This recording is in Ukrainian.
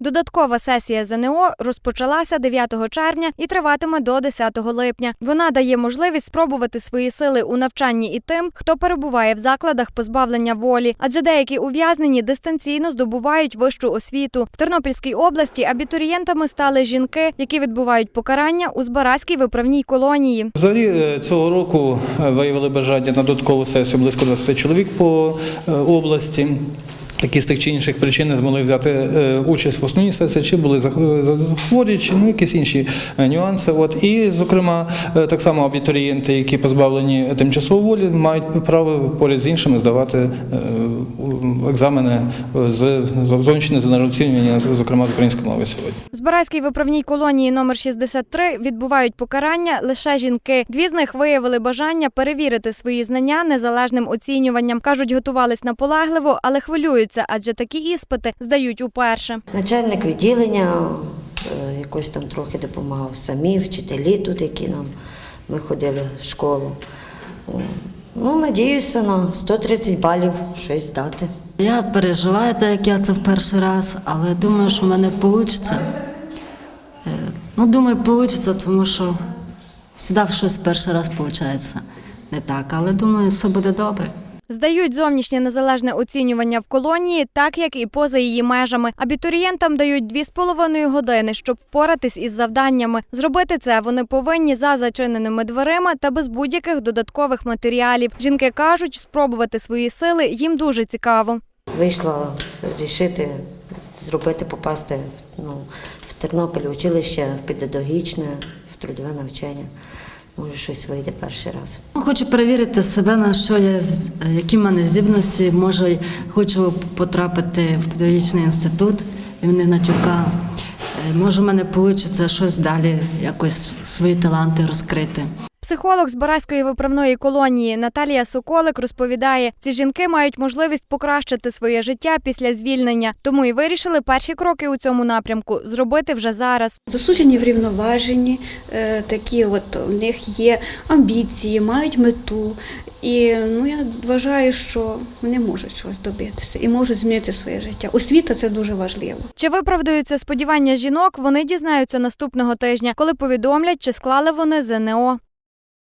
Додаткова сесія ЗНО розпочалася 9 червня і триватиме до 10 липня. Вона дає можливість спробувати свої сили у навчанні і тим, хто перебуває в закладах позбавлення волі, адже деякі ув'язнені дистанційно здобувають вищу освіту. В Тернопільській області абітурієнтами стали жінки, які відбувають покарання у Збаразькій виправній колонії. Взагалі е, цього року е, виявили бажання на додаткову сесію близько 20 чоловік по е, області. Які з тих чи інших причин не змогли взяти е, участь в основній сесії, чи були хворі, чи ну, якісь інші е, нюанси. От. І, зокрема, е, так само абітурієнти, які позбавлені тимчасово волі, мають право поряд з іншими здавати екзамени з зовнішнє з оцінювання, зокрема з української мови сьогодні. В Збаразькій виправній колонії номер 63 відбувають покарання лише жінки. Дві з них виявили бажання перевірити свої знання незалежним оцінюванням. кажуть, готувались наполегливо, але хвилюються, адже такі іспити здають уперше. Начальник відділення е, якось там трохи допомагав самі, вчителі тут, які нам ми ходили в школу. Ну, надіюся на 130 балів щось здати. Я переживаю, так як я це в перший раз, але думаю, що в мене вийде. Ну, думаю, вийде, тому що завжди щось перший раз виходить не так, але думаю, все буде добре. Здають зовнішнє незалежне оцінювання в колонії, так як і поза її межами. Абітурієнтам дають 2,5 години, щоб впоратись із завданнями. Зробити це вони повинні за зачиненими дверима та без будь-яких додаткових матеріалів. Жінки кажуть, спробувати свої сили їм дуже цікаво. Вийшло рішити зробити, попасти ну, в Тернопіль училище, в педагогічне, в трудове навчання. Може, щось вийде перший раз. Хочу перевірити себе, на що я, які в мене здібності. Може, хочу потрапити в педагогічний інститут імені Натюка. Е, Може, в мене вийде щось далі, якось свої таланти розкрити. Психолог з Бараської виправної колонії Наталія Соколик розповідає, ці жінки мають можливість покращити своє життя після звільнення, тому і вирішили перші кроки у цьому напрямку зробити вже зараз. Засуджені врівноважені, е, такі от у них є амбіції, мають мету. І ну я вважаю, що вони можуть чогось добитися і можуть змінити своє життя. Освіта це дуже важливо. Чи виправдаються сподівання жінок? Вони дізнаються наступного тижня, коли повідомлять, чи склали вони ЗНО.